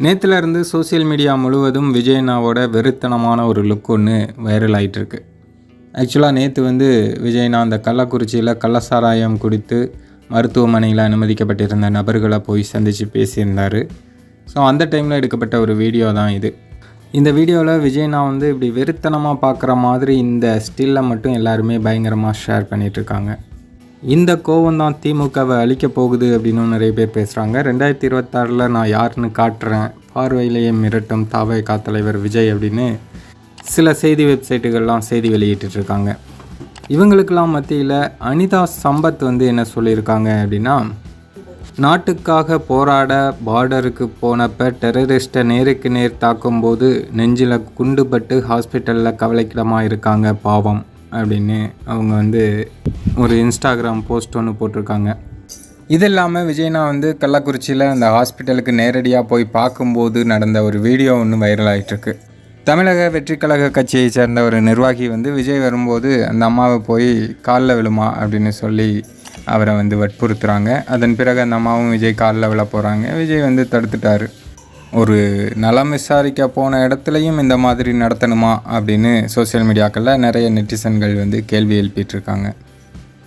நேற்றுலேருந்து social social media முழுவதும் விஜய்னாவோட வெறித்தனமான ஒரு லுக் ஒன்று வைரல் ஆகிட்டுருக்கு ஆக்சுவலாக நேற்று வந்து விஜய்னா அந்த கள்ளக்குறிச்சியில் கள்ளசாராயம் குடித்து மருத்துவமனையில் அனுமதிக்கப்பட்டிருந்த நபர்களை போய் சந்தித்து பேசியிருந்தார். ஸோ அந்த டைமில் எடுக்கப்பட்ட ஒரு வீடியோ தான் இது. இந்த வீடியோவில் விஜய்னா வந்து இப்படி வெறித்தனமாக பார்க்குற மாதிரி இந்த ஸ்டில்லை மட்டும் எல்லாருமே பயங்கரமாக ஷேர் பண்ணிகிட்ருக்காங்க இந்த கோவம் தான் திமுகவை அழிக்க போகுது அப்படின்னு நிறைய பேர் பேசுகிறாங்க ரெண்டாயிரத்தி இருபத்தாறில் நான் யாருன்னு காட்டுறேன். பார்வையிலேயே மிரட்டும் தாவை தலைவர் விஜய் அப்படின்னு சில செய்தி வெப்சைட்டுகள்லாம் செய்தி வெளியிட்டு இருக்காங்க இவங்களுக்கெல்லாம் மத்தியில் அனிதா சம்பத் வந்து என்ன சொல்லியிருக்காங்க அப்படின்னா நாட்டுக்காக போராட பார்டருக்கு போனப்போ டெரரிஸ்ட்டை நேருக்கு நேர் தாக்கும்போது நெஞ்சில் குண்டுபட்டு ஹாஸ்பிட்டலில் கவலைக்கிடமாக இருக்காங்க பாவம். அப்படின்னு அவங்க வந்து ஒரு இன்ஸ்டாகிராம் போஸ்ட் ஒன்று போட்டிருக்காங்க. இது இல்லாமல் விஜய்னா வந்து கள்ளக்குறிச்சியில் அந்த ஹாஸ்பிட்டலுக்கு நேரடியாக போய் பார்க்கும்போது நடந்த ஒரு வீடியோ ஒன்று வைரல் ஆகிட்டுருக்கு தமிழக வெற்றிக்கழக கட்சியை சேர்ந்த ஒரு நிர்வாகி வந்து விஜய் வரும்போது அந்த அம்மாவை போய் காலில் விழுமா அப்படின்னு சொல்லி அவரை வந்து வற்புறுத்துகிறாங்க அதன் பிறகு அந்த அம்மாவும் விஜய் காலில் விழ போகிறாங்க விஜய் வந்து தடுத்துட்டார். ஒரு நலம் விசாரிக்க போன இடத்துலையும் இந்த மாதிரி நடத்தணுமா அப்படின்னு சோஷியல் மீடியாக்களில் நிறைய நெட்டிசன்கள் வந்து கேள்வி எழுப்பிட்டு இருக்காங்க.